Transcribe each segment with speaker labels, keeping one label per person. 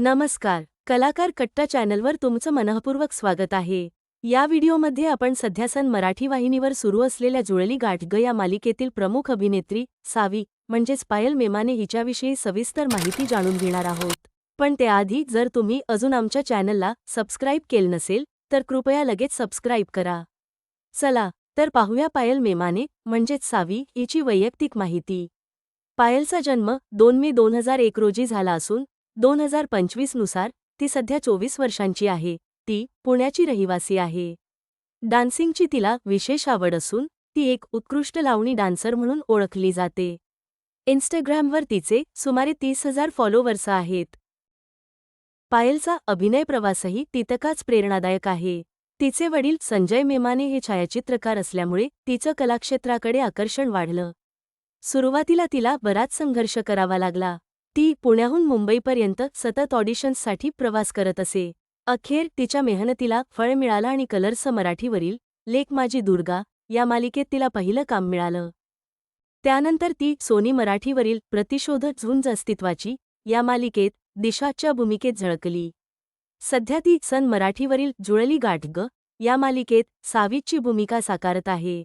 Speaker 1: नमस्कार कलाकार कट्टा चॅनलवर तुमचं मनःपूर्वक स्वागत आहे. या व्हिडिओमध्ये आपण सध्या सन मराठी वाहिनीवर सुरू असलेल्या जुळली गाठग या मालिकेतील प्रमुख अभिनेत्री सावी म्हणजेच पायल मेमाने हिच्याविषयी सविस्तर माहिती जाणून घेणार आहोत. पण त्याआधी जर तुम्ही अजून आमच्या चॅनलला सबस्क्राईब केलं नसेल तर कृपया लगेच सबस्क्राईब करा. चला तर पाहूया पायल मेमाने म्हणजेच सावी हिची वैयक्तिक माहिती. पायलचा जन्म दोन मे दोन हजार एक रोजी झाला असून दोन हजार पंचवीसनुसार ती सध्या चोवीस वर्षांची आहे. ती पुण्याची रहिवासी आहे. डान्सिंगची तिला विशेष आवड असून ती एक उत्कृष्ट लावणी डान्सर म्हणून ओळखली जाते. इन्स्टाग्रामवर तिचे सुमारे तीस हजार फॉलोवर्स आहेत. पायलचा अभिनय प्रवासही तितकाच प्रेरणादायक आहे. तिचे वडील संजय मेमाने हे छायाचित्रकार असल्यामुळे तिचं कलाक्षेत्राकडे आकर्षण वाढलं. सुरुवातीला तिला बराच संघर्ष करावा लागला. ती पुण्याहून मुंबईपर्यंत सतत ऑडिशन्ससाठी प्रवास करत असे. अखेर तिच्या मेहनतीला फळ मिळालं आणि कलर्स मराठीवरील लेख माझी दुर्गा या मालिकेत तिला पहिलं काम मिळालं. त्यानंतर ती सोनी मराठीवरील प्रतिशोध झुंज अस्तित्वाची या मालिकेत दिशाच्या भूमिकेत झळकली. सध्या ती सन मराठीवरील जुळली गाठग या मालिकेत सावीची भूमिका साकारत आहे.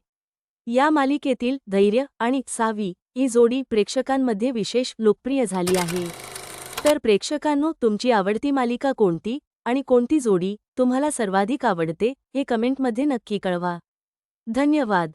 Speaker 1: या मालिकेतील धैर्य आणि सावी ही जोडी प्रेक्षकांमध्ये विशेष लोकप्रिय झाली आहे. तर प्रेक्षकांनो तुमची आवडती मालिका कोणती आणि कोणती जोडी तुम्हाला सर्वाधिक आवडते हे कमेंटमध्ये नक्की कळवा. धन्यवाद.